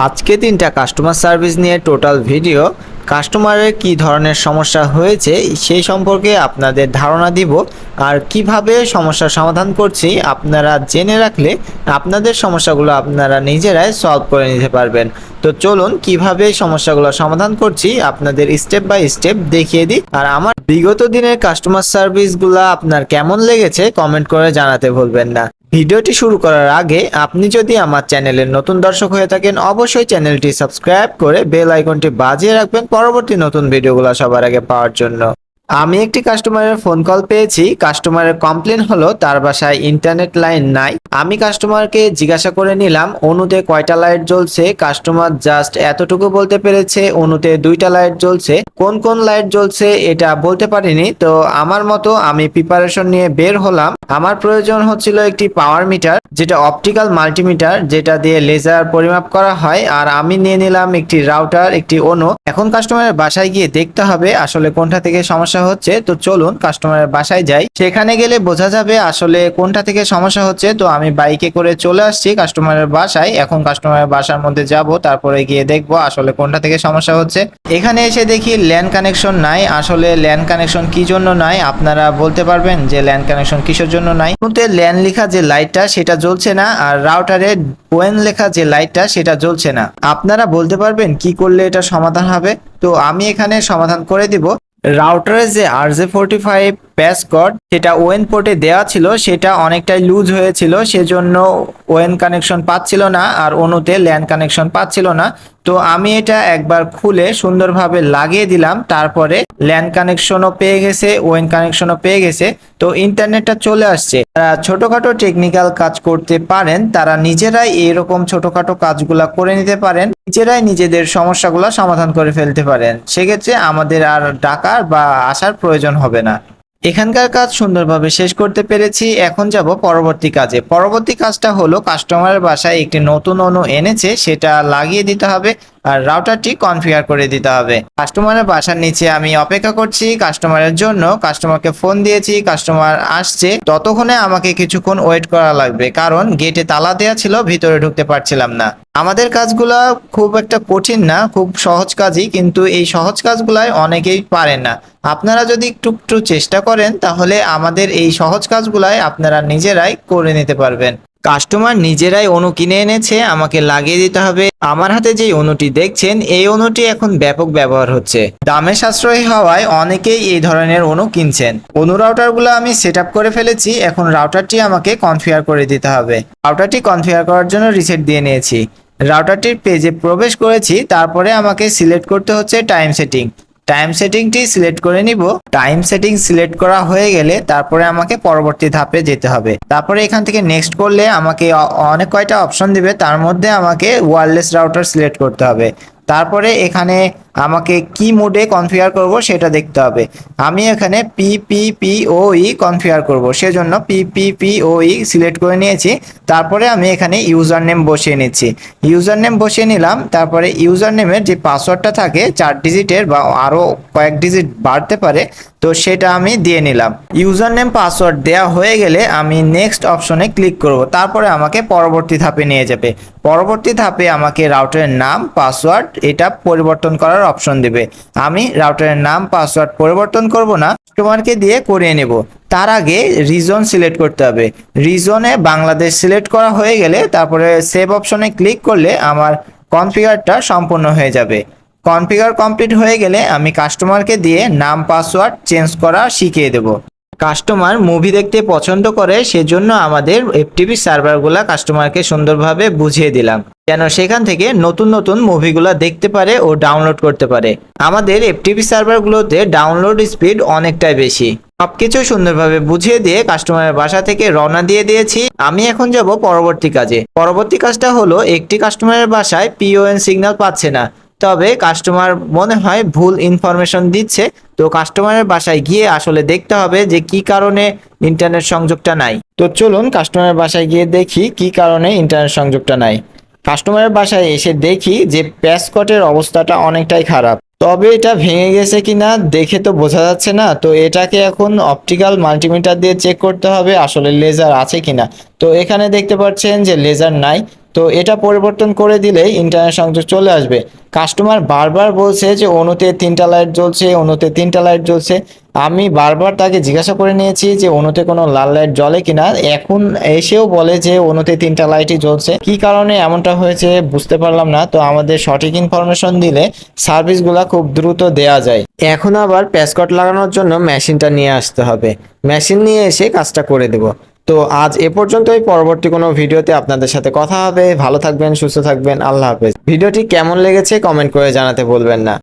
আজকে তিনটা customer service নিয়ে টোটাল ভিডিও কাস্টমারের কি ধরনের সমস্যা হয়েছে সেই সম্পর্কে আপনাদের ধারণা দিব। আর কীভাবে সমস্যার সমাধান করছি আপনারা জেনে রাখলে আপনাদের সমস্যাগুলো আপনারা নিজেরাই সলভ করে নিতে পারবেন। তো চলুন কীভাবে সমস্যাগুলো সমাধান করছি আপনাদের স্টেপ বাই স্টেপ দেখিয়ে দিই। আর আমার বিগত দিনের কাস্টমার সার্ভিসগুলো আপনার কেমন লেগেছে কমেন্ট করে জানাতে ভুলবেন না। ভিডিওটি শুরু করার আগে আপনি যদি আমার চ্যানেলের নতুন দর্শক হয়ে থাকেন, অবশ্যই চ্যানেলটি সাবস্ক্রাইব করে বেল আইকনটি বাজিয়ে রাখবেন পরবর্তী নতুন ভিডিওগুলো সবার আগে পাওয়ার জন্য। আমি একটি কাস্টমারের ফোন কল পেয়েছি। কাস্টমারের কমপ্লেন হলো, তার বাসায় ইন্টারনেট লাইন নাই। আমি কাস্টমারকে জিজ্ঞাসা করে নিলাম, অনুতে কয়টা লাইট জ্বলছে? কাস্টমার জাস্ট এতটুকু বলতে পেরেছে, অনুতে দুইটা লাইট জ্বলছে। কোন কোন লাইট জ্বলছে? এটা বলতে পারিনি। তো আমার মতো আমি প্রিপারেশন নিয়ে বের হলাম। আমার প্রয়োজন হচ্ছিল একটি পাওয়ার মিটার যেটা অপটিক্যাল মাল্টিমিটার যেটা দিয়ে লেজার পরিমাপ করা হয়। আর আমি নিয়ে নিলাম একটি রাউটার একটি অনু এখন কাস্টমারের বাসায় গিয়ে দেখতে হবে আসলে কোনটা থেকে সমস্যা হচ্ছে, তো চলুন কাস্টমারের বাসায় যাই। সেখানে গেলে বোঝা যাবে আসলে কোনটা থেকে সমস্যা হচ্ছে। তো আমি বাইকে করে চলে আসছি কাস্টমারের বাসায়। এখন কাস্টমারের বাসার মধ্যে যাব, তারপরে গিয়ে দেখব আসলে কোনটা থেকে সমস্যা হচ্ছে। এখানে এসে দেখি ল্যান্ড কানেকশন নাই। আসলে ল্যান্ড কানেকশন কি জন্য নাই? আপনারা বলতে পারবেন যে ল্যান্ড কানেকশন কিসের জন্য নাই? মধ্যে ল্যান্ড লেখা যে লাইটটা সেটা জ্বলছে না। আর রাউটারে ওয়েন লেখা যে লাইটটা সেটা জ্বলছে না। আপনারা বলতে পারবেন কি করলে এটা সমাধান হবে? তো আমি এখানে সমাধান করে দিব। রাউটারের যে R J forty five patch cord সেটা ওয়েন পোর্টে দেওয়া ছিল, সেটা অনেকটাই লুজ হয়েছিল, সেজন্য ওয়েন কানেকশন পাচ্ছিল না আর অনুতে ল্যান্ড কানেকশন পাচ্ছিল না। তো আমি এটা একবার খুলে সুন্দরভাবে লাগিয়ে দিলাম, তারপরে ল্যান্ড কানেকশনও পেয়ে গেছে, ওয়েন কানেকশনও পেয়ে গেছে। তো ইন্টারনেটটা চলে আসছে। যারা ছোটখাটো টেকনিক্যাল কাজ করতে পারেন, তারা নিজেরাই এরকম ছোটখাটো কাজগুলা করে নিতে পারেন। নিজেরাই নিজেদের সমস্যাগুলো সমাধান করে ফেলতে পারেন। সেক্ষেত্রে আমাদের আর ডাকার বা আসার প্রয়োজন হবে না। এখানকার কাজ সুন্দরভাবে শেষ করতে পেরেছি, এখন যাব পরবর্তী কাজে। পরবর্তী কাজটা হলো কাস্টমারের বাসায় একটি নতুন অনু এনেছে, সেটা লাগিয়ে দিতে হবে। আর রাউটারটি কনফিগার করে দিতে হবে। কাস্টমারের বাসার নিচে আমি অপেক্ষা করছি কাস্টমারের জন্য। কাস্টমারকে ফোন দিয়েছি কাস্টমার আসছে। ততক্ষণে আমাকে কিছুক্ষণ ওয়েট করা লাগবে, কারণ গেটে তালা দেওয়া ছিল, ভিতরে ঢুকতে পারছিলাম না। আমাদের কাজগুলা খুব একটা কঠিন না, খুব সহজ কাজই, কিন্তু এই সহজ কাজগুলায় অনেকেই পারেন না। আপনারা যদি একটু একটু চেষ্টা করেন, তাহলে আমাদের এই সহজ কাজগুলাই আপনারা নিজেরাই করে নিতে পারবেন। কাস্টমার নিজেরাই অনু কিনে এনেছে, আমাকে লাগিয়ে দিতে হবে। আমার হাতে যে অনুটি দেখছেন, এই অনুটি এখন ব্যাপক ব্যবহার হচ্ছে। দামে সাশ্রয়ী হওয়ায় অনেকেই এই ধরনের অনু কিনছেন। অনু রাউটারগুলো আমি সেট করে ফেলেছি, এখন রাউটারটি আমাকে কনফিগার করে দিতে হবে। রাউটারটি কনফিগার করার জন্য রিসেট দিয়ে নিয়েছি। রাউটারটির পেজে প্রবেশ করেছি, তারপরে আমাকে সিলেক্ট করতে হচ্ছে টাইম সেটিং। টাইম সেটিংটি সিলেক্ট করে নিব। টাইম সেটিং সিলেক্ট করা হয়ে গেলে তারপরে আমাকে পরবর্তী ধাপে যেতে হবে। তারপরে এখান থেকে নেক্সট করলে আমাকে অনেক কয়টা অপশন দিবে। তার মধ্যে আমাকে ওয়ারলেস রাউটার সিলেক্ট করতে হবে। তারপরে এখানে আমাকে কি মোডে কনফিগার করব সেটা দেখতে হবে। আমি এখানে পিপিপিওই কনফিগার করব। সেজন্য পিপিপিওই সিলেক্ট করে নিয়েছি। তারপরে আমি এখানে ইউজার নেম বসিয়ে নিচ্ছি। ইউজার নেম বসিয়ে নিলাম। তারপরে ইউজার নেমের যে পাসওয়ার্ডটা থাকে, চার ডিজিটের বা আরও কয়েক ডিজিট বাড়তে পারে, তো সেটা আমি দিয়ে নিলাম। ইউজার নেম পাসওয়ার্ড দেওয়া হয়ে গেলে আমি নেক্সট অপশনে ক্লিক করব। তারপরে আমাকে পরবর্তী ধাপে নিয়ে যাবে। পরবর্তী ধাপে আমাকে রাউটারের নাম পাসওয়ার্ড এটা পরিবর্তন করার অপশন দেবে। আমি রাউটারের নাম পাসওয়ার্ড পরিবর্তন করব না কাস্টমারকে দিয়ে করিয়ে নেব। তার আগে রিজন সিলেক্ট করতে হবে। রিজনে বাংলাদেশ সিলেক্ট করা হয়ে গেলে তারপরে সেভ অপশনে ক্লিক করলে আমার কনফিগারটা সম্পূর্ণ হয়ে যাবে। কনফিগার কমপ্লিট হয়ে গেলে আমি কাস্টমারকে দিয়ে নাম পাসওয়ার্ড চেঞ্জ করা শিখিয়ে দেব। কাস্টমার মুভি দেখতে পছন্দ করে, সেজন্য আমাদের এফটিপি সার্ভারগুলা কাস্টমারকে সুন্দরভাবে বুঝিয়ে দিলাম। যেন সেখান থেকে নতুন নতুন মুভিগুলা দেখতে পারে ও ডাউনলোড করতে পারে। আমাদের এফটিপি সার্ভারগুলোতে ডাউনলোড স্পিড অনেকটাই বেশি। সবকিছু সুন্দরভাবে বুঝিয়ে দিয়ে কাস্টমারের বাসা থেকে রওনা দিয়ে দিয়েছি। আমি এখন যাব পরবর্তী কাজে। পরবর্তী কাজটা হলো, একটি কাস্টমারের বাসায় পিওএন সিগন্যাল পাচ্ছে না। তবে কাস্টমার মনে হয় ভুল ইনফরমেশন দিচ্ছে। তো কাস্টমারের বাসায় গিয়ে আসলে দেখতে হবে যে কি কারণে ইন্টারনেট সংযোগটা নাই। তো চলুন কাস্টমারের বাসায় গিয়ে দেখি কি কারণে ইন্টারনেট সংযোগটা নাই। কাস্টমারের বাসায় এসে দেখি যে প্যাসকটের অবস্থাটা অনেকটাই খারাপ। তবে এটা ভেঙে গেছে কিনা দেখে তো বোঝা যাচ্ছে না। তো এটাকে এখন অপটিক্যাল মাল্টিমিটার দিয়ে চেক করতে হবে আসলে লেজার আছে কিনা। তো এখানে দেখতে পাচ্ছেন যে লেজার নাই। তো এটা পরিবর্তন করে দিলেই ইন্টারনেট সংযোগ চলে আসবে। কাস্টমার বারবার বলছে যে অনুতে তিনটা লাইট জ্বলছে অনুতে তিনটা লাইট জ্বলছে। আমি বারবার তাকে জিজ্ঞাসা করে নিয়েছি যে অনুতে কোনো লাল লাইট জ্বলে কিনা? এখন এসেও বলে যে অনুতে তিনটা লাইটই জ্বলছে। কি কারণে এমনটা হয়েছে বুঝতে পারলাম না। তো আমাদের সঠিক ইনফরমেশন দিলে সার্ভিসগুলা খুব দ্রুত দেয়া যায়। এখন আবার প্যাসকট লাগানোর জন্য মেশিনটা নিয়ে আসতে হবে। মেশিন নিয়ে এসে কাজটা করে দেব। তো আজ এ পর্যন্তই। পরবর্তী কোনো ভিডিওতে আপনাদের সাথে কথা হবে। ভালো থাকবেন, সুস্থ থাকবেন। আল্লাহ হাফেজ। ভিডিওটি কেমন লেগেছে কমেন্ট করে জানাতে ভুলবেন না।